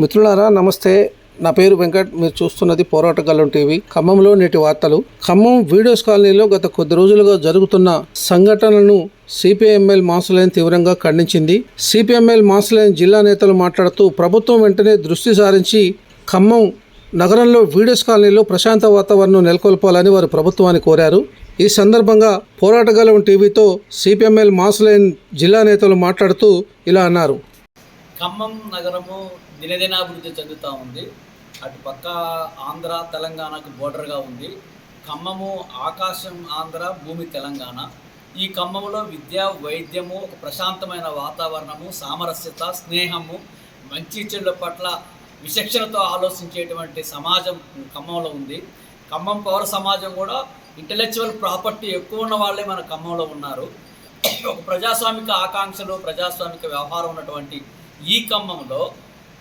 మిత్రులారా నమస్తే. నా పేరు వెంకట్. మీరు చూస్తున్నది పోరాటగాళ్ళం టీవీ. ఖమ్మంలో నేటి వార్తలు. ఖమ్మం వీడియోస్ కాలనీలో గత కొద్ది రోజులుగా జరుగుతున్న సంఘటనలను సిపిఎంఎల్ మాసులైన్ తీవ్రంగా ఖండించింది. సిపిఎంఎల్ మాసులైన్ జిల్లా నేతలు మాట్లాడుతూ ప్రభుత్వం వెంటనే దృష్టి సారించి ఖమ్మం నగరంలో వీడియోస్ కాలనీలో ప్రశాంత వాతావరణం నెలకొల్పాలని వారు ప్రభుత్వాన్ని కోరారు. ఈ సందర్భంగా పోరాటగాలం టీవీతో సిపిఎంఎల్ మాసులైన్ జిల్లా నేతలు మాట్లాడుతూ ఇలా అన్నారు. ఖమ్మం నగరము దినదినాభివృద్ధి చెందుతూ ఉంది. అటు పక్క ఆంధ్ర తెలంగాణకు బోర్డర్గా ఉంది. ఖమ్మము ఆకాశం ఆంధ్ర భూమి తెలంగాణ. ఈ ఖమ్మంలో విద్య వైద్యము ఒక ప్రశాంతమైన వాతావరణము సామరస్యత స్నేహము మంచి చెడుల పట్ల విచక్షణతో ఆలోచించేటువంటి సమాజం ఖమ్మంలో ఉంది. ఖమ్మం పౌర సమాజం కూడా ఇంటలెక్చువల్ ప్రాపర్టీ ఎక్కువ ఉన్న వాళ్ళే మన ఖమ్మంలో ఉన్నారు. ఒక ప్రజాస్వామిక ఆకాంక్షలు ప్రజాస్వామిక వ్యవహారం ఉన్నటువంటి ఈ ఖమ్మంలో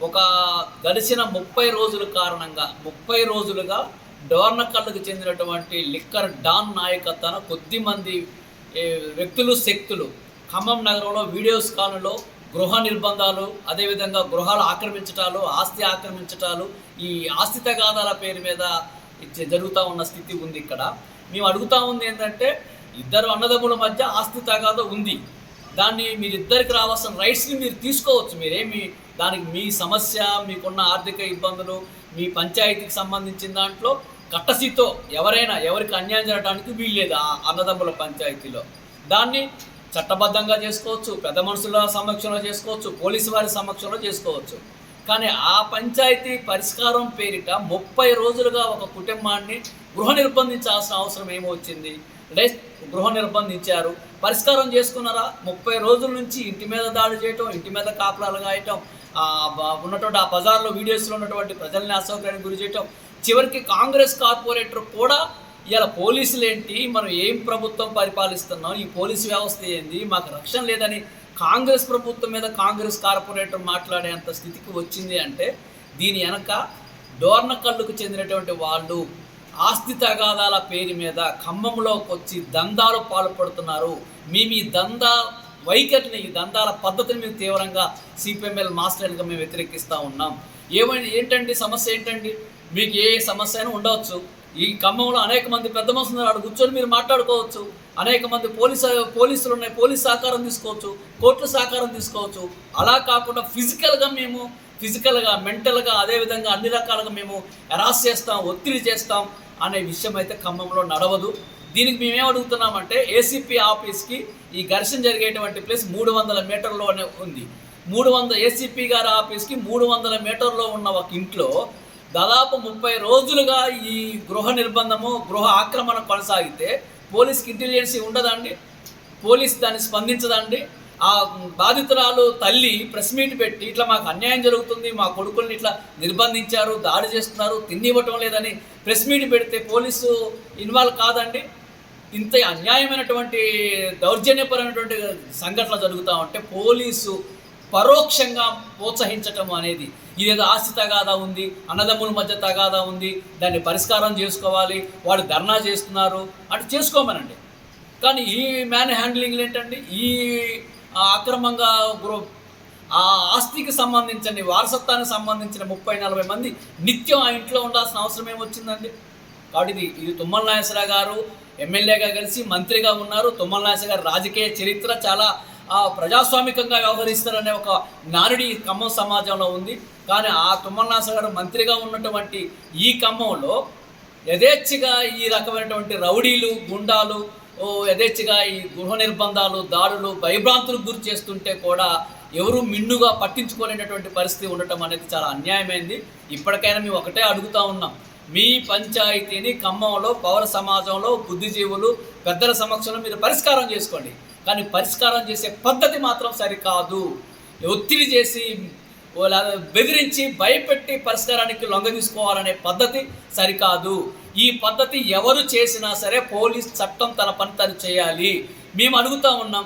ఒక గడిచిన ముప్పై రోజుల కారణంగా ముప్పై రోజులుగా డోర్నకళ్ళకు చెందినటువంటి లిక్కర్ డాన్ నాయకత్వాన కొద్దిమంది వ్యక్తులు శక్తులు ఖమ్మం నగరంలో వీడియోస్ కాలంలో గృహ నిర్బంధాలు అదేవిధంగా గృహాలు ఆక్రమించటాలు ఆస్తి ఆక్రమించటాలు ఈ ఆస్తి తగాదాల పేరు మీద ఇచ్చే- జరుగుతూ ఉన్న స్థితి ఉంది ఇక్కడ. మేము అడుగుతా ఉంది ఏంటంటే ఇద్దరు అన్నదమ్ముల మధ్య ఆస్తి తగాదా ఉంది. దాన్ని మీరిద్దరికి రావాల్సిన రైట్స్ని మీరు తీసుకోవచ్చు. మీరేమి దానికి మీ సమస్య మీకున్న ఆర్థిక ఇబ్బందులు మీ పంచాయతీకి సంబంధించిన దాంట్లో కట్టసితో ఎవరైనా ఎవరికి అన్యాయం జరగడానికి వీల్లేదు ఆ అన్నదమ్ముల పంచాయతీలో. దాన్ని చట్టబద్ధంగా చేసుకోవచ్చు పెద్ద మనుషుల సమక్షంలో చేసుకోవచ్చు పోలీసు వారి సమక్షంలో చేసుకోవచ్చు. కానీ ఆ పంచాయతీ పరిష్కారం పేరిట ముప్పై రోజులుగా ఒక కుటుంబాన్ని గృహ నిర్బంధించాల్సిన అవసరం ఏమొచ్చింది? లేస్ గృహ నిర్బంధించారు. పరిష్కారం చేసుకున్నారా? ముప్పై రోజుల నుంచి ఇంటి మీద దాడి చేయటం ఇంటి మీద కాపలాలు గాయటం ఉన్నటువంటి ఆ బజార్లో వీడియోస్లో ఉన్నటువంటి ప్రజల్ని అసౌకర్యానికి గురి చేయటం చివరికి కాంగ్రెస్ కార్పొరేటర్ కూడా ఇలా పోలీసులు ఏంటి మనం ఏం ప్రభుత్వం పరిపాలిస్తున్నాం ఈ పోలీసు వ్యవస్థ ఏంది మాకు రక్షణ లేదని కాంగ్రెస్ ప్రభుత్వం మీద కాంగ్రెస్ కార్పొరేటర్ మాట్లాడేంత స్థితికి వచ్చింది అంటే దీని వెనక డోర్నకల్లుకు చెందినటువంటి వాళ్ళు ఆస్తి తగాదాల పేరు మీద ఖమ్మంలోకి వచ్చి దందాలు పాల్పడుతున్నారు. మేము ఈ దందా వైఖరిని ఈ దందాల పద్ధతిని మేము తీవ్రంగా సిపిఎంఎల్ మాస్టర్గా మేము వ్యతిరేకిస్తూ ఉన్నాం. ఏమైంది? ఏంటండి? సమస్య ఏంటండి? మీకు ఏ సమస్య అయినా ఉండవచ్చు. ఈ ఖమ్మంలో అనేక మంది పెద్ద మనుషులు ఉన్నారు. అక్కడ కూర్చొని మీరు మాట్లాడుకోవచ్చు. అనేక మంది పోలీసు పోలీసులు ఉన్నాయి. పోలీస్ సహకారం తీసుకోవచ్చు. కోర్టుల సహకారం తీసుకోవచ్చు. అలా కాకుండా ఫిజికల్గా మేము ఫిజికల్గా మెంటల్గా అదేవిధంగా అన్ని రకాలుగా మేము హెరాస్ చేస్తాం ఒత్తిడి చేస్తాం అనే విషయం అయితే ఖమ్మంలో నడవదు. దీనికి మేమేం అడుగుతున్నామంటే ఏసీపీ ఆఫీస్కి ఈ ఘర్షణ జరిగేటువంటి ప్లేస్ మూడు వందల మీటర్లోనే ఉంది. మూడు వందల ఏసీపీ గారి ఆఫీస్కి మూడు వందల మీటర్లో ఉన్న ఒక ఇంట్లో దాదాపు ముప్పై రోజులుగా ఈ గృహ నిర్బంధము గృహ ఆక్రమణ కొనసాగితే పోలీస్కి ఇంటెలిజెన్సీ ఉండదండి. పోలీస్ దాన్ని స్పందించదండి. ఆ బాధితురాలు తల్లి ప్రెస్ మీట్ పెట్టి ఇట్లా మాకు అన్యాయం జరుగుతుంది మా కొడుకుల్ని ఇట్లా నిర్బంధించారు దాడి చేస్తున్నారు తిండి ఇవ్వటం లేదని ప్రెస్ మీట్ పెడితే పోలీసు ఇన్వాల్వ్ కాదండి. ఇంత అన్యాయమైనటువంటి దౌర్జన్యపరమైనటువంటి సంఘటనలు జరుగుతూ ఉంటే పోలీసు పరోక్షంగా ప్రోత్సహించటం అనేది ఇదేదో ఆస్తి తగాదా ఉంది అన్నదమ్ముల మధ్య తగాదా ఉంది దాన్ని పరిష్కారం చేసుకోవాలి వాడు ధర్నా చేస్తున్నారు అటు చేసుకోమనండి. కానీ ఈ మ్యాన్ హ్యాండ్లింగ్ ఏంటండి? ఈ అక్రమంగా ఆ ఆస్తికి సంబంధించిన వారసత్వానికి సంబంధించిన ముప్పై నలభై మంది నిత్యం ఆ ఇంట్లో ఉండాల్సిన అవసరం ఏమొచ్చిందండి? కాబట్టి ఇది ఇది తుమ్మల నాగేశ్వరరావు గారు ఎమ్మెల్యేగా కలిసి మంత్రిగా ఉన్నారు. తుమ్మల నాశ గారి రాజకీయ చరిత్ర చాలా ప్రజాస్వామికంగా వ్యవహరిస్తారనే ఒక నానుడి ఈ ఖమ్మం సమాజంలో ఉంది. కానీ ఆ తుమ్మల నాశ గారు మంత్రిగా ఉన్నటువంటి ఈ ఖమ్మంలో యథేచ్ఛగా ఈ రకమైనటువంటి రౌడీలు గుండాలు ఓ యథేచ్ఛగా ఈ గృహ నిర్బంధాలు దాడులు భయభ్రాంతులకు గురి చేస్తుంటే కూడా ఎవరు మిన్నుగా పట్టించుకోలేనటువంటి పరిస్థితి ఉండటం అనేది చాలా అన్యాయమైంది. ఇప్పటికైనా మేము ఒకటే అడుగుతూ ఉన్నాం. మీ పంచాయతీని ఖమ్మంలో పౌర సమాజంలో బుద్ధిజీవులు పెద్దల సమక్షంలో మీరు పరిష్కారం చేసుకోండి. కానీ పరిష్కారం చేసే పద్ధతి మాత్రం సరికాదు. ఒత్తిడి చేసి బెదిరించి భయపెట్టి పరిష్కారానికి లొంగ తీసుకోవాలనే పద్ధతి సరికాదు. ఈ పద్ధతి ఎవరు చేసినా సరే పోలీస్ చట్టం తన పని తను చేయాలి. మేము అడుగుతా ఉన్నాం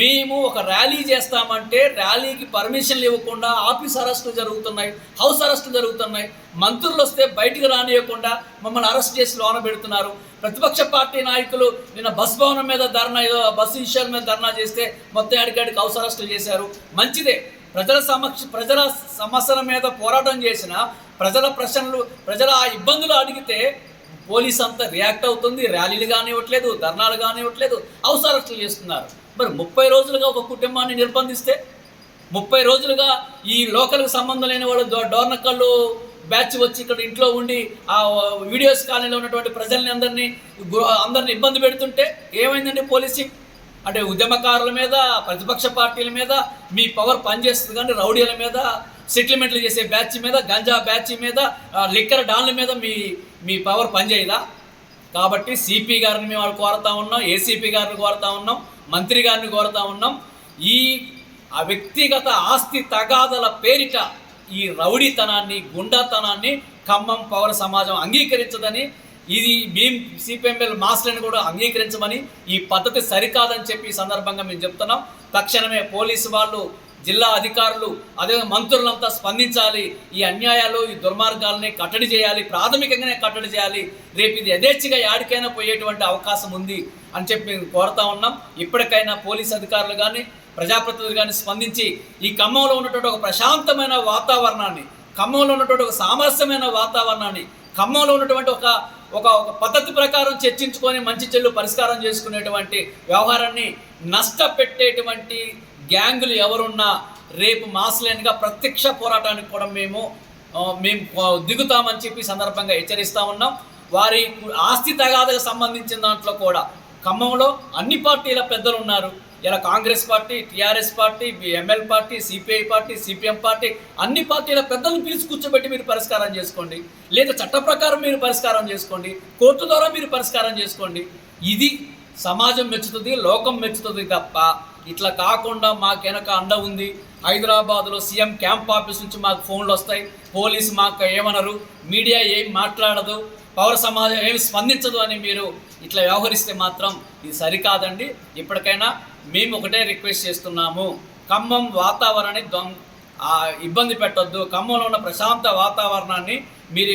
మేము ఒక ర్యాలీ చేస్తామంటే ర్యాలీకి పర్మిషన్లు ఇవ్వకుండా ఆఫీస్ అరెస్టులు జరుగుతున్నాయి హౌస్ అరెస్టులు జరుగుతున్నాయి. మంత్రులు వస్తే బయటికి రానియకుండా మమ్మల్ని అరెస్ట్ చేసి లోన పెడుతున్నారు. ప్రతిపక్ష పార్టీ నాయకులు నిన్న బస్ భవనం మీద ధర్నా ఏదో బస్సు విషయాల మీద ధర్నా చేస్తే మొత్తం అడిగాడికి హౌస్ అరెస్టులు చేశారు. మంచిదే. ప్రజల సమక్ష ప్రజల సమస్యల మీద పోరాటం చేసిన ప్రజల ప్రశ్నలు ప్రజల ఆ ఇబ్బందులు అడిగితే పోలీస్ అంతా రియాక్ట్ అవుతుంది. ర్యాలీలు కానివ్వట్లేదు ధర్నాలు కానివ్వట్లేదు అవసరట్లు చేస్తున్నారు. మరి ముప్పై రోజులుగా ఒక కుటుంబాన్ని నిర్బంధిస్తే ముప్పై రోజులుగా ఈ లోకల్కి సంబంధం లేని వాళ్ళు డో- డోర్నకళ్ళు బ్యాచ్ వచ్చి ఇక్కడ ఇంట్లో ఉండి ఆ వీడియోస్ కాలనీలో ఉన్నటువంటి ప్రజల్ని అందరినీ అందరిని ఇబ్బంది పెడుతుంటే ఏమైందండి పోలీసింగ్ అంటే ఉద్యమకారుల మీద ప్రతిపక్ష పార్టీల మీద మీ పవర్ పనిచేస్తుంది కానీ రౌడీల మీద సెటిల్మెంట్లు చేసే బ్యాచ్ మీద గంజా బ్యాచ్ మీద లిక్కర్ డాన్ల మీద మీ మీ పవర్ పనిచేయదా కాబట్టి సిపి గారిని మేము కోరుతా ఉన్నాం ఏసీపీ గారిని కోరుతా ఉన్నాం మంత్రి గారిని కోరుతా ఉన్నాం. ఈ ఆ వ్యక్తిగత ఆస్తి తగాదల పేరిట ఈ రౌడీతనాన్ని గుండాతనాన్ని ఖమ్మం పౌర సమాజం అంగీకరించదని ఇది మేము సిపిఎంఎల్ మాస్టర్ని కూడా అంగీకరించమని ఈ పద్ధతి సరికాదని చెప్పి ఈ సందర్భంగా మేము చెప్తున్నాం. తక్షణమే పోలీసు వాళ్ళు జిల్లా అధికారులు అదే మంత్రులంతా స్పందించాలి. ఈ అన్యాయాలు ఈ దుర్మార్గాలని కట్టడి చేయాలి ప్రాథమికంగానే కట్టడి చేయాలి. రేపు ఇది యథేచ్ఛగా యాడికైనా పోయేటువంటి అవకాశం ఉంది అని చెప్పి మేము కోరుతా ఉన్నాం. ఇప్పటికైనా పోలీస్ అధికారులు కానీ ప్రజాప్రతినిధులు కానీ స్పందించి ఈ ఖమ్మంలో ఉన్నటువంటి ఒక ప్రశాంతమైన వాతావరణాన్ని ఖమ్మంలో ఉన్నటువంటి ఒక సామరస్యమైన వాతావరణాన్ని ఖమ్మంలో ఉన్నటువంటి ఒక ఒక ఒక పద్ధతి ప్రకారం చర్చించుకొని మంచి చెల్లు పరిష్కారం చేసుకునేటువంటి వ్యవహారాన్ని నష్టపెట్టేటువంటి గ్యాంగులు ఎవరున్నా రేపు మాస్లైన్గా ప్రత్యక్ష పోరాటానికి కూడా మేము మేము దిగుతామని చెప్పి సందర్భంగా హెచ్చరిస్తూ ఉన్నాం. వారి ఆస్తి తగాదకు సంబంధించిన దాంట్లో కూడా ఖమ్మంలో అన్ని పార్టీల పెద్దలు ఉన్నారు. ఇలా Congress party TRS party ML party CPI party CPM party అన్ని పార్టీల పెద్దలను పిలిచి కూర్చోబెట్టి మీరు పరిష్కారం చేసుకోండి. లేదా చట్ట ప్రకారం మీరు పరిష్కారం చేసుకోండి. కోర్టు ద్వారా మీరు పరిష్కారం చేసుకోండి. ఇది సమాజం మెచ్చుతుంది లోకం మెచ్చుతుంది తప్ప ఇట్లా కాకుండా మాకు వెనక అండ ఉంది. హైదరాబాద్లో సీఎం క్యాంప్ ఆఫీస్ నుంచి మాకు ఫోన్లు వస్తాయి. పోలీసు మాకు ఏమనరు. మీడియా ఏం మాట్లాడదు. పౌర సమాజం ఏమి స్పందించదు అని మీరు ఇట్లా వ్యవహరిస్తే మాత్రం ఇది సరికాదండి. ఇప్పటికైనా మేము ఒకటే రిక్వెస్ట్ చేస్తున్నాము. ఖమ్మం వాతావరణాన్ని దొంగ ఇబ్బంది పెట్టొద్దు. ఖమ్మంలో ఉన్న ప్రశాంత వాతావరణాన్ని మీరు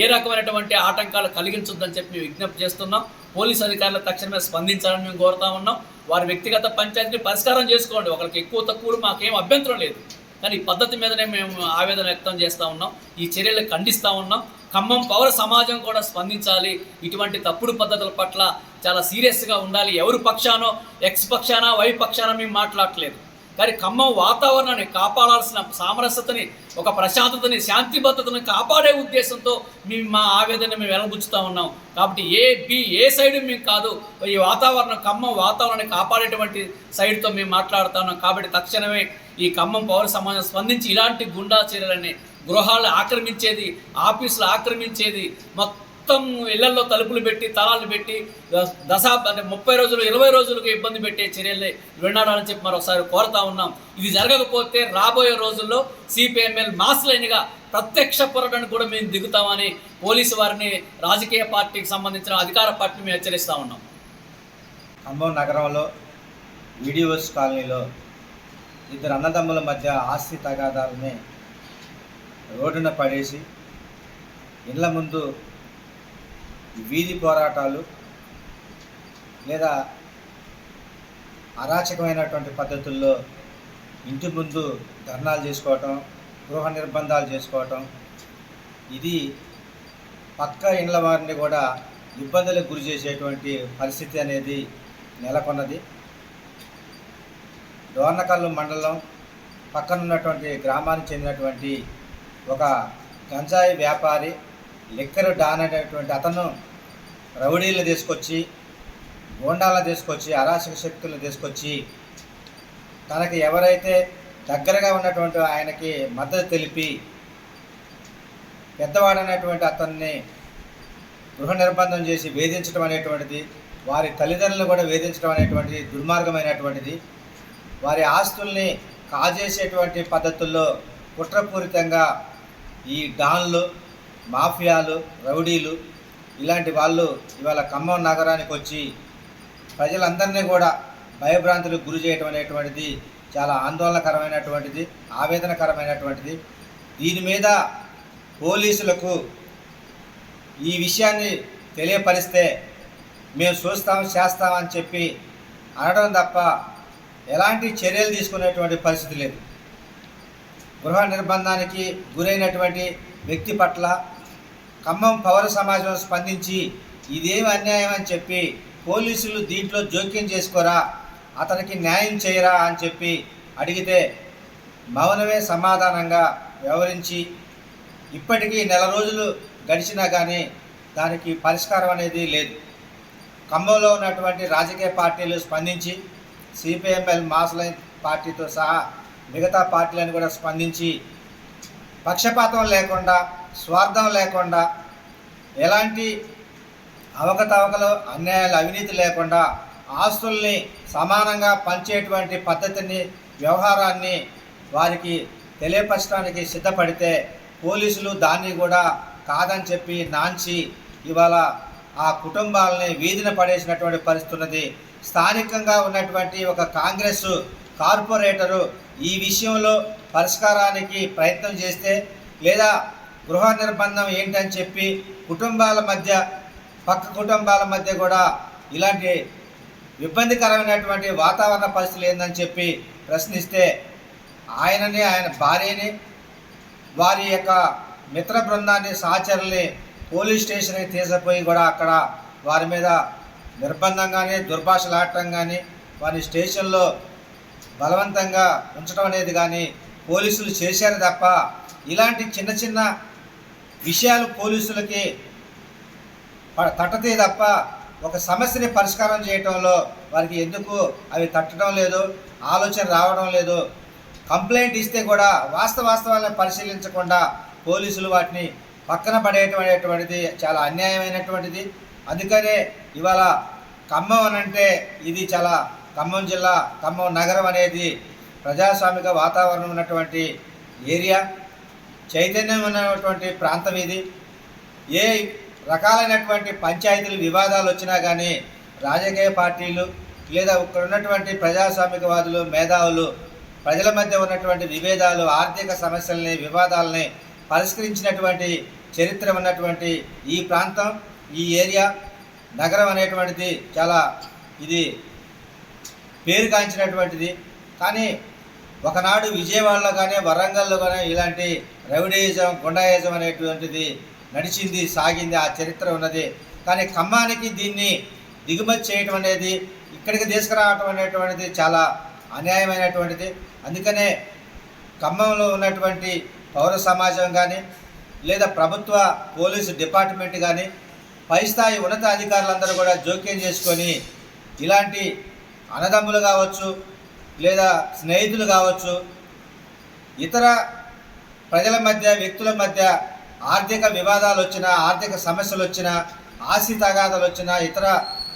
ఏ రకమైనటువంటి ఆటంకాలు కలిగించొద్దని చెప్పి విజ్ఞప్తి చేస్తున్నాం. పోలీస్ అధికారులు తక్షణమే స్పందించాలని మేము కోరుతా ఉన్నాం. వారి వ్యక్తిగత పంచాయతీని పరిష్కారం చేసుకోండి. ఒకరికి ఎక్కువ తక్కువలు మాకేం అభ్యంతరం లేదు. కానీ ఈ పద్ధతి మీదనే మేము ఆవేదన వ్యక్తం చేస్తూ ఉన్నాం. ఈ చర్యలు ఖండిస్తూ ఉన్నాం. ఖమ్మం పౌర సమాజం కూడా స్పందించాలి. ఇటువంటి తప్పుడు పద్ధతుల పట్ల చాలా సీరియస్గా ఉండాలి. ఎవరు పక్షానో ఎక్స్ పక్షాన వై పక్షాన మేము మాట్లాడట్లేదు. కానీ ఖమ్మం వాతావరణాన్ని కాపాడాల్సిన సామరస్యతని ఒక ప్రశాంతతని శాంతి భద్రతని కాపాడే ఉద్దేశంతో మేము మా ఆవేదన మేము వెలబుచ్చుతూ ఉన్నాం. కాబట్టి ఏ బి ఏ సైడ్ మేము కాదు ఈ వాతావరణం ఖమ్మం వాతావరణాన్ని కాపాడేటువంటి సైడ్తో మేము మాట్లాడుతూ ఉన్నాం. కాబట్టి తక్షణమే ఈ ఖమ్మం పౌర సమాజం స్పందించి ఇలాంటి గుండా చర్యలని గృహాలు ఆక్రమించేది ఆఫీసులు ఆక్రమించేది మొత్తం మొత్తం ఇళ్ళలో తలుపులు పెట్టి తలాలు పెట్టి ద- అంటే ముప్పై రోజులు ఇరవై రోజులకు ఇబ్బంది పెట్టే చర్యలు వినాలని చెప్పి మరొకసారి కోరుతా ఉన్నాం. ఇది జరగకపోతే రాబోయే రోజుల్లో సిపిఎంఎల్ మాస్ లైన్గా ప్రత్యక్ష పోరాటానికి కూడా మేము దిగుతామని పోలీసు వారిని రాజకీయ పార్టీకి సంబంధించిన అధికార పార్టీని మేము హెచ్చరిస్తూ ఉన్నాం. ఖమ్మం నగరంలో వీడియోస్ కాలనీలో ఇద్దరు అన్నదమ్ముల మధ్య ఆస్తి తగాదాలని రోడ్డున పడేసి ఇళ్ళ ముందు వీధి పోరాటాలు లేదా అరాచకమైనటువంటి పద్ధతుల్లో ఇంటి ముందు ధర్నాలు చేసుకోవటం గృహ నిర్బంధాలు చేసుకోవటం ఇది పక్క ఇండ్ల వారిని కూడా ఇబ్బందులకు గురి చేసేటువంటి పరిస్థితి అనేది నెలకొన్నది. డోర్నకల్లు మండలం పక్కనున్నటువంటి గ్రామానికి చెందినటువంటి ఒక గంజాయి వ్యాపారి లిక్కర్ డాన్ అనేటువంటి అతను రౌడీలు తీసుకొచ్చి గోండాలను తీసుకొచ్చి అరాచక శక్తులు తీసుకొచ్చి తనకి ఎవరైతే దగ్గరగా ఉన్నటువంటి ఆయనకి మద్దతు తెలిపి పెద్దవాడైనటువంటి అతన్ని గృహ నిర్బంధం చేసి వేధించడం అనేటువంటిది వారి తల్లిదండ్రులను కూడా వేధించడం అనేటువంటిది దుర్మార్గమైనటువంటిది. వారి ఆస్తుల్ని కాజేసేటువంటి పద్ధతుల్లో కుట్రపూరితంగా ఈ డాన్లు మాఫియాలు రౌడీలు ఇలాంటి వాళ్ళు ఇవాళ ఖమ్మం నగరానికి వచ్చి ప్రజలందరినీ కూడా భయభ్రాంతులకు గురి చేయటం అనేటువంటిది చాలా ఆందోళనకరమైనటువంటిది ఆవేదనకరమైనటువంటిది. దీని మీద పోలీసులకు ఈ విషయాన్ని తెలియపరిస్తే మేము చూస్తాం చేస్తామని చెప్పి అనడం తప్ప ఎలాంటి చర్యలు తీసుకునేటువంటి పరిస్థితి లేదు. గృహ నిర్బంధానికి గురైనటువంటి వ్యక్తి పట్ల ఖమ్మం పౌర సమాజం స్పందించి ఇదేమి అన్యాయం అని చెప్పి పోలీసులు దీంట్లో జోక్యం చేసుకోరా అతనికి న్యాయం చేయరా అని చెప్పి అడిగితే మౌనమే సమాధానంగా వ్యవహరించి ఇప్పటికీ నెల రోజులు గడిచినా కానీ దానికి పరిష్కారం అనేది లేదు. ఖమ్మంలో ఉన్నటువంటి రాజకీయ పార్టీలు స్పందించి సిపిఎంఎల్ మాస్లైన్ పార్టీతో సహా మిగతా పార్టీలను కూడా స్పందించి పక్షపాతం లేకుండా స్వార్థం లేకుండా ఎలాంటి అవకతవకలు అన్యాయాలు అవినీతి లేకుండా ఆస్తుల్ని సమానంగా పంచేటువంటి పద్ధతిని వ్యవహారాన్ని వారికి తెలియపరచడానికి సిద్ధపడితే పోలీసులు దాన్ని కూడా కాదని చెప్పి నాంచి ఇవాళ ఆ కుటుంబాలని వీధిన పడేసినటువంటి పరిస్థితి ఉన్నది. స్థానికంగా ఉన్నటువంటి ఒక కాంగ్రెస్ కార్పొరేటరు ఈ విషయంలో పరిష్కారానికి ప్రయత్నం చేస్తే లేదా గృహ నిర్బంధం ఏంటని చెప్పి కుటుంబాల మధ్య పక్క కుటుంబాల మధ్య కూడా ఇలాంటి ఇబ్బందికరమైనటువంటి వాతావరణ పరిస్థితులు ఏందని చెప్పి ప్రశ్నిస్తే ఆయనని ఆయన భార్యని వారి యొక్క మిత్ర బృందాన్ని సహచరుల్ని పోలీస్ స్టేషన్కి తీసుకుపోయి కూడా అక్కడ వారి మీద నిర్బంధం కానీ దుర్భాషలాడటం కానీ వారి స్టేషన్లో బలవంతంగా ఉంచడం అనేది కానీ పోలీసులు చేశారు తప్ప ఇలాంటి చిన్న చిన్న విషయాలు పోలీసులకి తట్టతే తప్ప ఒక సమస్యని పరిష్కారం చేయటంలో వారికి ఎందుకు అవి తట్టడం లేదు ఆలోచన రావడం లేదు. కంప్లైంట్ ఇస్తే కూడా వాస్తవ వాస్తవాలను పరిశీలించకుండా పోలీసులు వాటిని పక్కన పడేటటువంటిది చాలా అన్యాయమైనటువంటిది. అందుకనే ఇవాళ ఖమ్మం అని అంటే ఇది చాలా ఖమ్మం జిల్లా ఖమ్మం నగరం అనేది ప్రజాస్వామిక వాతావరణం ఉన్నటువంటి ఏరియా చైతన్యం ఉన్నటువంటి ప్రాంతం ఇది. ఏ రకాలైనటువంటి పంచాయతీలు వివాదాలు వచ్చినా కానీ రాజకీయ పార్టీలు లేదా ఇక్కడ ఉన్నటువంటి ప్రజాస్వామికవాదులు మేధావులు ప్రజల మధ్య ఉన్నటువంటి విభేదాలు ఆర్థిక సమస్యల్ని వివాదాలని పరిష్కరించినటువంటి చరిత్ర ఉన్నటువంటి ఈ ప్రాంతం ఈ ఏరియా నగరం అనేటువంటిది చాలా ఇది పేరుగాంచినటువంటిది కానీ ఒకనాడు విజయవాడలో కానీ వరంగల్లో కానీ ఇలాంటి రౌడీయిజం గుండాయిజం అనేటువంటిది నడిచింది సాగింది ఆ చరిత్ర ఉన్నది. కానీ ఖమ్మానికి దీన్ని దిగుమతి చేయటం అనేది ఇక్కడికి తీసుకురావటం అనేటువంటిది చాలా అన్యాయమైనటువంటిది. అందుకనే ఖమ్మంలో ఉన్నటువంటి పౌర సమాజం కానీ లేదా ప్రభుత్వ పోలీసు డిపార్ట్మెంట్ కానీ పై స్థాయి ఉన్నత అధికారులందరూ కూడా జోక్యం చేసుకొని ఇలాంటి అన్నదమ్ములు కావచ్చు లేదా స్నేహితులు కావచ్చు ఇతర ప్రజల మధ్య వ్యక్తుల మధ్య ఆర్థిక వివాదాలు వచ్చినా ఆర్థిక సమస్యలు వచ్చినా ఆస్తి తగాదాలు వచ్చినా ఇతర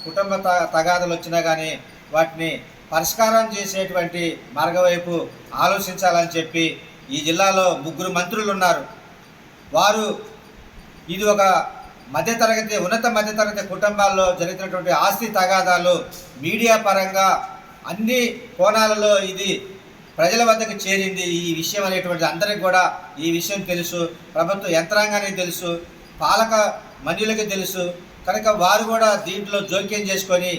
కుటుంబ త- తగాదాలు వచ్చినా కానీ వాటిని పరిష్కారం చేసేటువంటి మార్గవైపు ఆలోచించాలని చెప్పి ఈ జిల్లాలో ముగ్గురు మంత్రులు ఉన్నారు. వారు ఇది ఒక మధ్యతరగతి ఉన్నత మధ్యతరగతి కుటుంబాల్లో జరిగినటువంటి ఆస్తి తగాదాలు మీడియా పరంగా అన్ని కోణాలలో ఇది ప్రజల వద్దకు చేరింది. ఈ విషయం అనేటువంటిది అందరికి కూడా ఈ విషయం తెలుసు. ప్రభుత్వ యంత్రాంగానికి తెలుసు. పాలక మండలికి తెలుసు. కనుక వారు కూడా దీంట్లో జోక్యం చేసుకొని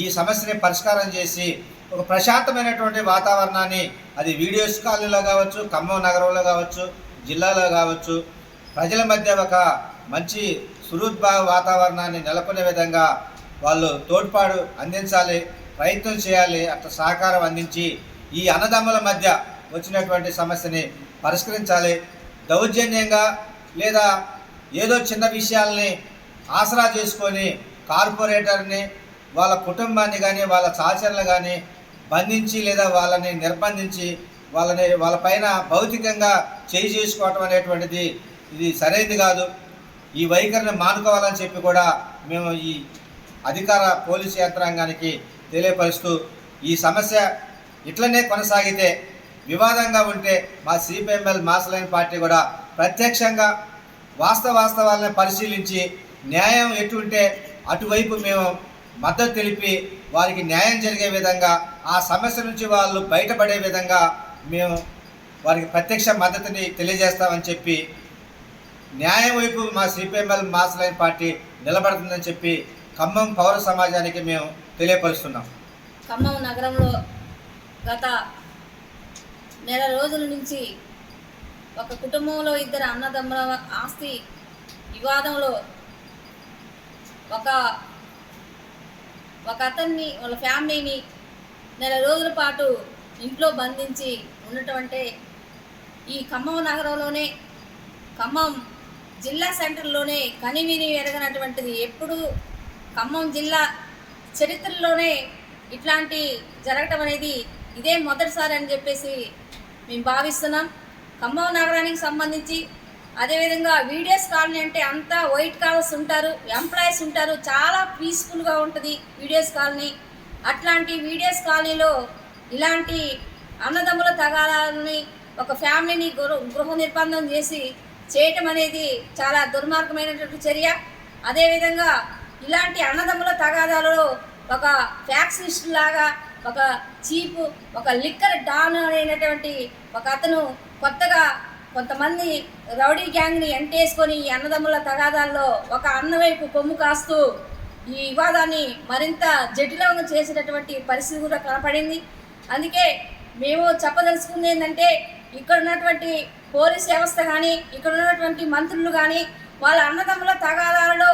ఈ సమస్యని పరిష్కారం చేసి ఒక ప్రశాంతమైనటువంటి వాతావరణాన్ని అది వీడియోస్ కాలనీలో కావచ్చు ఖమ్మం నగరంలో కావచ్చు జిల్లాలో కావచ్చు ప్రజల మధ్య ఒక మంచి సుహృద్భావ వాతావరణాన్ని నెలకొనే విధంగా వాళ్ళు తోడ్పాటు అందించాలి. ప్రయత్నం చేయాలి అట్లా సహకారం అందించి ఈ అన్నదమ్ముల మధ్య వచ్చినటువంటి సమస్యని పరిష్కరించాలి. దౌర్జన్యంగా లేదా ఏదో చిన్న విషయాల్ని ఆసరా చేసుకొని కార్పొరేటర్ని వాళ్ళ కుటుంబాన్ని కానీ వాళ్ళ సహచరులు కానీ బంధించి లేదా వాళ్ళని నిర్బంధించి వాళ్ళని వాళ్ళపైన భౌతికంగా చేయి చేసుకోవటం అనేటువంటిది ఇది సరైనది కాదు. ఈ వైఖరిని మానుకోవాలని చెప్పి కూడా మేము ఈ అధికార పోలీసు యంత్రాంగానికి తెలియపరుస్తూ ఈ సమస్య ఇట్లనే కొనసాగితే వివాదంగా ఉంటే మా సిపిఎంఎల్ మాసలైన పార్టీ కూడా ప్రత్యక్షంగా వాస్తవ వాస్తవాలను పరిశీలించి న్యాయం ఎటుంటే అటువైపు మేము మద్దతు తెలిపి వారికి న్యాయం జరిగే విధంగా ఆ సమస్య నుంచి వాళ్ళు బయటపడే విధంగా మేము వారికి ప్రత్యక్ష మద్దతుని తెలియజేస్తామని చెప్పి న్యాయం వైపు మా సిపిఎంఎల్ మాస్ లైన్ పార్టీ నిలబడుతుందని చెప్పి ఖమ్మం పౌర సమాజానికి మేము తెలియపరుస్తున్నాం. ఖమ్మం నగరంలో గత నెల రోజుల నుంచి ఒక కుటుంబంలో ఇద్దరు అన్నదమ్ముల ఆస్తి వివాదంలో ఒక ఒక అతన్ని వాళ్ళ ఫ్యామిలీని నెల రోజుల పాటు ఇంట్లో బంధించి ఉండటం ఈ ఖమ్మం నగరంలోనే ఖమ్మం జిల్లా సెంటర్లోనే కనివిని ఎరగనటువంటిది ఎప్పుడు ఖమ్మం జిల్లా చరిత్రలోనే ఇట్లాంటి జరగటం అనేది ఇదే మొదటిసారి అని చెప్పేసి మేము భావిస్తున్నాం. ఖమ్మం నగరానికి సంబంధించి అదేవిధంగా వీడియోస్ కాలనీ అంటే అంతా వైట్ కాలర్స్ ఉంటారు ఎంప్లాయీస్ ఉంటారు చాలా పీస్ఫుల్గా ఉంటుంది వీడియోస్ కాలనీ. అట్లాంటి వీడియోస్ కాలనీలో ఇలాంటి అన్నదమ్ముల తగాదాలని ఒక ఫ్యామిలీని గృహ గృహ నిర్బంధం చేసి చేయటం అనేది చాలా దుర్మార్గమైనటువంటి చర్య. అదేవిధంగా ఇలాంటి అన్నదమ్ముల తగాదాలలో ఒక ఫ్యాక్సిస్ట్ లాగా ఒక చీపు ఒక లిక్కర్ డాన్ అనేటటువంటి ఒక అతను కొత్తగా కొంతమంది రౌడీ గ్యాంగ్ని ఎంటేసుకొని ఈ అన్నదమ్ముల తగాదాల్లో ఒక అన్న వైపు కొమ్ము కాస్తూ ఈ వివాదాన్ని మరింత జటిలంగా చేసినటువంటి పరిస్థితి కూడా కనపడింది. అందుకే మేము చెప్పదలుచుకుంది ఏంటంటే ఇక్కడ ఉన్నటువంటి పోలీస్ వ్యవస్థ కానీ ఇక్కడ ఉన్నటువంటి మంత్రులు కానీ వాళ్ళ అన్నదమ్ముల తగాదాలలో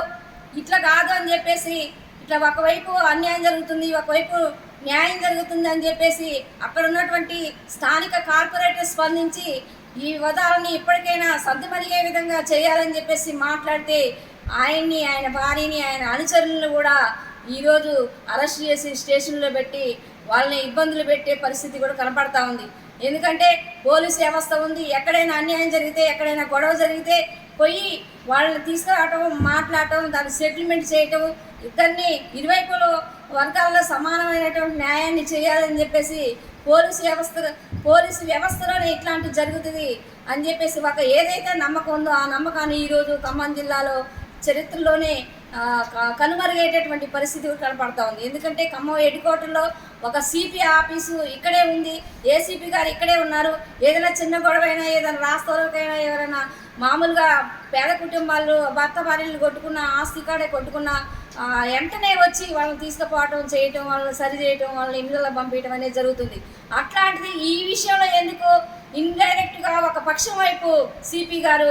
ఇట్లా కాదు అని చెప్పేసి ఇట్లా ఒకవైపు అన్యాయం జరుగుతుంది ఒకవైపు న్యాయం జరుగుతుంది అని చెప్పేసి అక్కడ ఉన్నటువంటి స్థానిక కార్పొరేటర్ స్పందించి ఈ వివాదాలని ఇప్పటికైనా సర్దుమరిగే విధంగా చేయాలని చెప్పేసి మాట్లాడితే ఆయన్ని ఆయన భార్యని ఆయన అనుచరులను కూడా ఈరోజు అరెస్ట్ చేసి స్టేషన్లో పెట్టి వాళ్ళని ఇబ్బందులు పెట్టే పరిస్థితి కూడా కనపడతా ఉంది. ఎందుకంటే పోలీసు వ్యవస్థ ఉంది ఎక్కడైనా అన్యాయం జరిగితే ఎక్కడైనా గొడవ జరిగితే పోయి వాళ్ళని తీసుకురావటం మాట్లాడటం దాన్ని సెటిల్మెంట్ చేయటం ఇద్దరిని ఇరువైపులు వర్గాల్లో సమానమైనటువంటి న్యాయాన్ని చేయాలని చెప్పేసి పోలీసు వ్యవస్థ పోలీసు వ్యవస్థలోనే ఇట్లాంటివి జరుగుతుంది అని చెప్పేసి ఒక ఏదైతే నమ్మకం ఉందో ఆ నమ్మకాన్ని ఈరోజు ఖమ్మం జిల్లాలో చరిత్రలోనే ఆ, క- పరిస్థితి కనపడతా ఉంది. ఎందుకంటే ఖమ్మం హెడ్ ఒక సిపి ఆఫీసు ఇక్కడే ఉంది. ఏసీపీ గారు ఇక్కడే ఉన్నారు. ఏదైనా చిన్న గొడవ అయినా ఏదైనా రాస్తారోకైనా ఎవరైనా మామూలుగా పేద కుటుంబాలు భర్త భార్యలు కొట్టుకున్న ఆస్తి కాడే కొట్టుకున్న వెంటనే వచ్చి వాళ్ళని తీసుకుపోవటం చేయటం వాళ్ళని సరి చేయటం వాళ్ళని ఇండ్లలో పంపించడం అనేది జరుగుతుంది. అట్లాంటిది ఈ విషయంలో ఎందుకు ఇండైరెక్ట్గా ఒక పక్షం వైపు సిపి గారు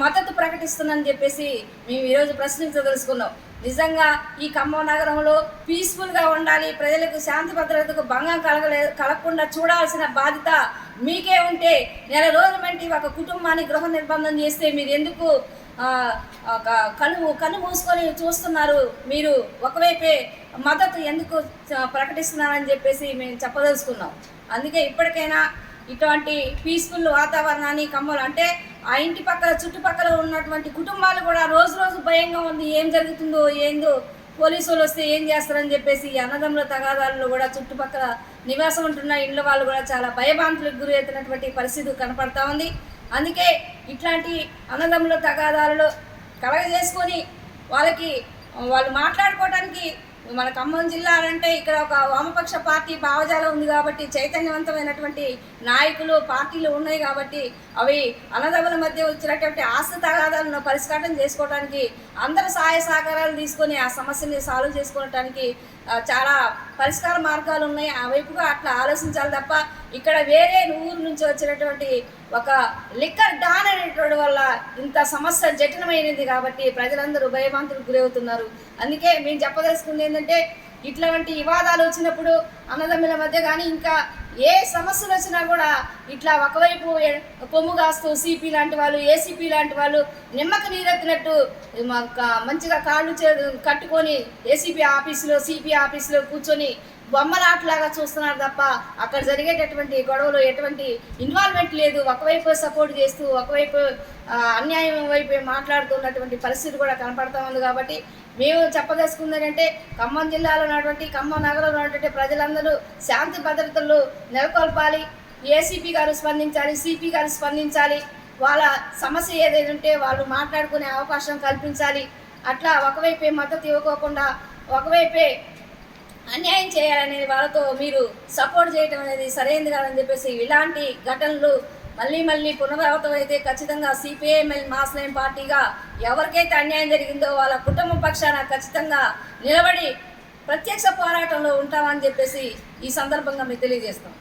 మద్దతు ప్రకటిస్తుందని చెప్పేసి మేము ఈరోజు ప్రశ్నించదలుచుకున్నాం నిజంగా ఈ ఖమ్మం నగరంలో పీస్ఫుల్గా ఉండాలి ప్రజలకు శాంతి భద్రతకు భంగం కలగలే కలగకుండా చూడాల్సిన బాధ్యత మీకే ఉంటే నెల రోజుల వంటి ఒక కుటుంబాన్ని గృహ నిర్బంధం చేస్తే మీరు ఎందుకు ఒక కను కన్ను మూసుకొని చూస్తున్నారు? మీరు ఒకవైపే మద్దతు ఎందుకు ప్రకటిస్తున్నారని చెప్పేసి మేము చెప్పదలుచుకున్నాం. అందుకే ఇప్పటికైనా ఇటువంటి పీస్ఫుల్ వాతావరణాన్ని కమ్మలు అంటే ఆ ఇంటి పక్కల చుట్టుపక్కల ఉన్నటువంటి కుటుంబాలు కూడా రోజు రోజు భయంగా ఉంది. ఏం జరుగుతుందో ఏందో పోలీసు వాళ్ళు వస్తే ఏం చేస్తారని చెప్పేసి ఈ అన్నదమ్ముల తగాదాలలో కూడా చుట్టుపక్కల నివాసం ఉంటున్న ఇళ్ళ వాళ్ళు కూడా చాలా భయభాంతులకు గురి అవుతున్నటువంటి పరిస్థితి కనపడతా ఉంది. అందుకే ఇట్లాంటి అన్నదమ్ముల తగాదాలలో కలగజేసుకొని వాళ్ళకి వాళ్ళు మాట్లాడుకోవడానికి మన ఖమ్మం జిల్లా అంటే ఇక్కడ ఒక వామపక్ష పార్టీ భావజాలం ఉంది కాబట్టి చైతన్యవంతమైనటువంటి నాయకులు పార్టీలు ఉన్నాయి కాబట్టి అవి అన్నదమ్ముల మధ్య వచ్చినటువంటి ఆస్తి తగాదాలను పరిష్కారం చేసుకోవడానికి అందరూ సహాయ సహకారాలు తీసుకొని ఆ సమస్యని సాల్వ్ చేసుకోవడానికి చాలా పరిష్కార మార్గాలు ఉన్నాయి. ఆ వైపుగా అట్లా ఆలోచించాలి తప్ప ఇక్కడ వేరే ఊరు నుంచి వచ్చినటువంటి ఒక లిక్కర్ డాన్ అనేటువంటి వల్ల ఇంత సమస్య జటిలమైనది కాబట్టి ప్రజలందరూ భయభాంతులకు గురవుతున్నారు. అందుకే మేము చెప్పదలుచుకుంది ఏంటంటే ఇట్లాంటి వివాదాలు వచ్చినప్పుడు అన్నదమ్ముల మధ్య కానీ ఇంకా ఏ సమస్యలు వచ్చినా కూడా ఇట్లా ఒకవైపు కొమ్ము కాస్తూ సిపి లాంటి వాళ్ళు ఏసీపీ లాంటి వాళ్ళు నిమ్మక నీరెత్తినట్టు మంచిగా కాళ్ళు చే కట్టుకొని ఏసీపీ ఆఫీసులో సిపి ఆఫీసులో కూర్చొని బొమ్మలాటలాగా చూస్తున్నారు తప్ప అక్కడ జరిగేటటువంటి గొడవలు ఎటువంటి ఇన్వాల్వ్మెంట్ లేదు. ఒకవైపు సపోర్ట్ చేస్తూ ఒకవైపు అన్యాయం వైపు మాట్లాడుతున్నటువంటి పరిస్థితి కూడా కనపడతా ఉంది కాబట్టి మేము చెప్పదలుచుకుంది అంటే ఖమ్మం జిల్లాలో ఉన్నటువంటి ఖమ్మం నగరంలో ఉన్నటువంటి ప్రజలందరూ శాంతి భద్రతలు నెలకొల్పాలి. ఏసీపీ గారు స్పందించాలి సిపి గారు స్పందించాలి. వాళ్ళ సమస్య ఏదైనా ఉంటే వాళ్ళు మాట్లాడుకునే అవకాశం కల్పించాలి. అట్లా ఒకవైపే మద్దతు ఇవ్వకోకుండా ఒకవైపే అన్యాయం చేయాలనేది వాళ్ళతో మీరు సపోర్ట్ చేయటం అనేది సరైనది కాదని చెప్పేసి ఇలాంటి ఘటనలు మళ్ళీ మళ్ళీ పునరావృతం అయితే ఖచ్చితంగా సిపిఐఎంఎల్ మాస్లైన్ పార్టీగా ఎవరికైతే అన్యాయం జరిగిందో వాళ్ళ కుటుంబ పక్షాన ఖచ్చితంగా నిలబడి ప్రత్యక్ష పోరాటంలో ఉంటామని చెప్పేసి ఈ సందర్భంగా మీకు తెలియజేస్తాం.